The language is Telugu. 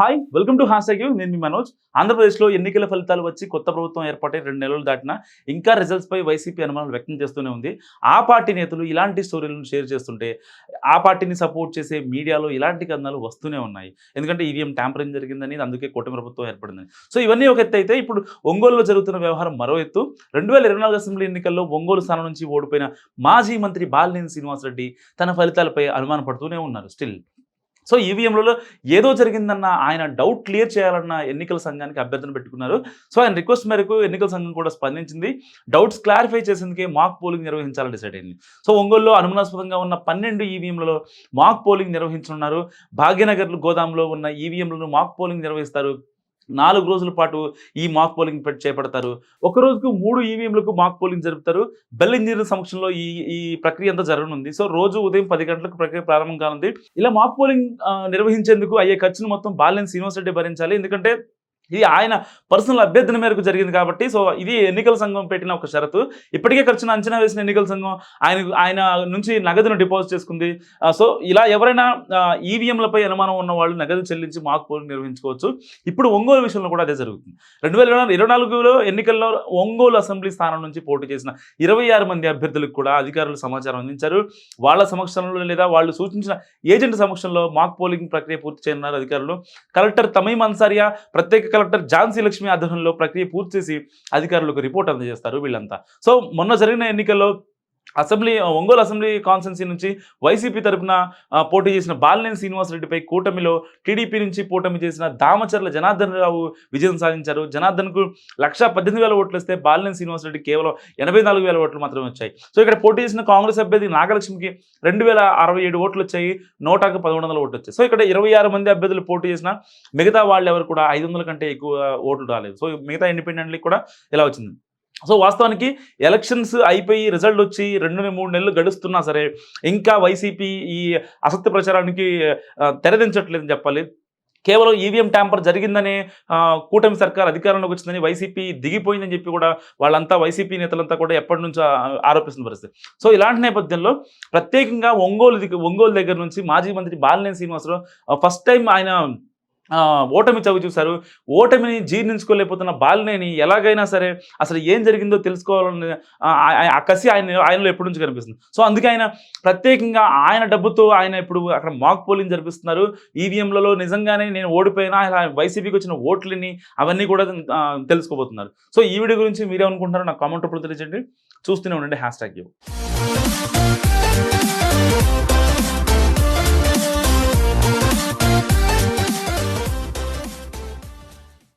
హాయ్ వెల్కమ్ టు హ్యాష్ నేను మీ మనోజ్. ఆంధ్రప్రదేశ్లో ఎన్నికల ఫలితాలు వచ్చి కొత్త ప్రభుత్వం ఏర్పడి రెండు నెలలు దాటినా ఇంకా రిజల్ట్స్పై వైసీపీ అనుమానాలు వ్యక్తం చేస్తూనే ఉంది. ఆ పార్టీ నేతలు ఇలాంటి స్టోరీలను షేర్ చేస్తుంటే ఆ పార్టీని సపోర్ట్ చేసే మీడియాలో ఇలాంటి కథనాలు వస్తూనే ఉన్నాయి. ఎందుకంటే ఈవీఎం ట్యాంపరింగ్ జరిగిందని అందుకే కూటమి ప్రభుత్వం ఏర్పడిందని. సో ఇవన్నీ ఒక ఎత్తు అయితే ఇప్పుడు ఒంగోలులో జరుగుతున్న వ్యవహారం మరో ఎత్తు. రెండు వేల ఇరవై నాలుగు అసెంబ్లీ ఎన్నికల్లో ఒంగోలు స్థానం నుంచి ఓడిపోయిన మాజీ మంత్రి బాలినేని శ్రీనివాసరెడ్డి తన ఫలితాలపై అనుమానపడుతూనే ఉన్నారు. స్టిల్ సో ఈవీఎంలలో ఏదో జరిగిందన్న ఆయన డౌట్ క్లియర్ చేయాలన్న ఎన్నికల సంఘానికి అభ్యర్థన పెట్టుకున్నారు. సో ఆయన రిక్వెస్ట్ మేరకు ఎన్నికల సంఘం కూడా స్పందించింది. డౌట్స్ క్లారిఫై చేసేందుకే మాక్ పోలింగ్ నిర్వహించాలని డిసైడ్ అయింది. సో ఒంగోలులో అనుమానాస్పదంగా ఉన్న పన్నెండు ఈవీఎంలలో మాక్ పోలింగ్ నిర్వహించనున్నారు. భాగ్యనగర్ గోదాంలో ఉన్న ఈవీఎంలను మాక్ పోలింగ్ నిర్వహిస్తారు. నాలుగు రోజుల పాటు ఈ మాక్ పోలింగ్ చేపడతారు. ఒక రోజుకు మూడు ఈవీఎంలకు మాక్ పోలింగ్ జరుపుతారు. బెల్ ఇంజనీర్ సమక్షంలో ఈ ఈ ప్రక్రియ అంతా జరగనుంది. సో రోజు ఉదయం పది గంటలకు ప్రక్రియ ప్రారంభం కానుంది. ఇలా మాక్ పోలింగ్ నిర్వహించేందుకు అయ్యే ఖర్చును మొత్తం బాలెన్స్ యూనివర్సిటీ భరించాలి. ఎందుకంటే ఇది ఆయన పర్సనల్ అభ్యర్థన మేరకు జరిగింది కాబట్టి సో ఇది ఎన్నికల సంఘం పెట్టిన ఒక షరతు. ఇప్పటికే ఖర్చును అంచనా వేసిన ఎన్నికల సంఘం ఆయన ఆయన నుంచి నగదును డిపాజిట్ చేసుకుంది. సో ఇలా ఎవరైనా ఈవీఎంలపై అనుమానం ఉన్న వాళ్ళు నగదు చెల్లించి మాక్ పోలింగ్ నిర్వహించుకోవచ్చు. ఇప్పుడు ఒంగోలు విషయంలో కూడా అదే జరుగుతుంది. రెండు వేల ఇరవై నాలుగులో ఎన్నికల్లో ఒంగోలు అసెంబ్లీ స్థానం నుంచి పోటీ చేసిన ఇరవై ఆరు మంది అభ్యర్థులకు కూడా అధికారులు సమాచారం అందించారు. వాళ్ళ సమక్షంలో లేదా వాళ్ళు సూచించిన ఏజెంట్ సమక్షంలో మాక్ పోలింగ్ ప్రక్రియ పూర్తి చేయనున్నారు అధికారులు. కలెక్టర్ తమీమ్ అన్సారియా ప్రత్యేక కలెక్టర్ ఝాన్సీ లక్ష్మి ఆధ్వర్యంలో ప్రక్రియ పూర్తి చేసి అధికారులకు రిపోర్ట్ అందజేస్తారు వీళ్ళంతా. సో మొన్న జరిగిన ఎన్నికల్లో అసెంబ్లీ ఒంగోలు అసెంబ్లీ కాన్స్టెన్సీ నుంచి వైసీపీ తరపున పోటీ చేసిన బాలినేని శ్రీనివాసరెడ్డిపై కూటమిలో టీడీపీ నుంచి పోటమి చేసిన దామచర్ల జనార్దన్ రావు విజయం సాధించారు. జనార్దన్కు లక్ష పద్దెనిమిది వేల ఓట్లు వస్తే బాలినేని శ్రీనివాసరెడ్డి కేవలం ఎనభై నాలుగు వేల ఓట్లు మాత్రమే వచ్చాయి. సో ఇక్కడ పోటీ చేసిన కాంగ్రెస్ అభ్యర్థి నాగలక్ష్మికి రెండు వేల అరవై ఏడు ఓట్లు వచ్చాయి. నోటాకు పదమూడు వందల ఓట్లు వచ్చాయి. సో ఇక్కడ ఇరవై ఆరు మంది అభ్యర్థులు పోటీ చేసిన మిగతా వాళ్ళు ఎవరు కూడా ఐదు వందల కంటే ఎక్కువ ఓట్లు రాలేదు. సో మిగతా ఇండిపెండెంట్లీ కూడా ఇలా వచ్చింది. సో వాస్తవానికి ఎలక్షన్స్ అయిపోయి రిజల్ట్ వచ్చి రెండు మూడు నెలలు గడుస్తున్నా సరే ఇంకా వైసీపీ ఈ అసత్య ప్రచారానికి తెరదించట్లేదని చెప్పాలి. కేవలం ఈవీఎం ట్యాంపర్ జరిగిందనే కూటమి సర్కార్ అధికారంలోకి వచ్చిందని వైసీపీ దిగిపోయిందని చెప్పి కూడా వాళ్ళంతా వైసీపీ నేతలంతా కూడా ఎప్పటి నుంచో ఆ- ఆరోపిస్తున్న పరిస్థితి. సో ఇలాంటి నేపథ్యంలో ప్రత్యేకంగా ఒంగోలు ఒంగోలు దగ్గర నుంచి మాజీ మంత్రి బాలినేని శ్రీనివాసరావు ఫస్ట్ టైం ఆయన ఓటమి చవి చూశారు. ఓటమిని జీర్ణించుకోలేకపోతున్న బాలినేని ఎలాగైనా సరే అసలు ఏం జరిగిందో తెలుసుకోవాలని ఆ కసి ఆయన ఆయనలో ఎప్పటి నుంచి కనిపిస్తుంది? సో అందుకే ఆయన ప్రత్యేకంగా ఆయన డబ్బుతో ఆయన ఇప్పుడు అక్కడ మాక్ పోలింగ్ జరిపిస్తున్నారు. ఈవీఎంలలో నిజంగానే నేను ఓడిపోయినా వైసీపీకి వచ్చిన ఓట్లని అవన్నీ కూడా తెలుసుకోబోతున్నారు. సో ఈ వీడియో గురించి మీరేమనుకుంటున్నారో నాకు కామెంట్ రూపంలో తెలియజేయండి. చూస్తూనే ఉండండి హ్యాష్ ట్యాగ్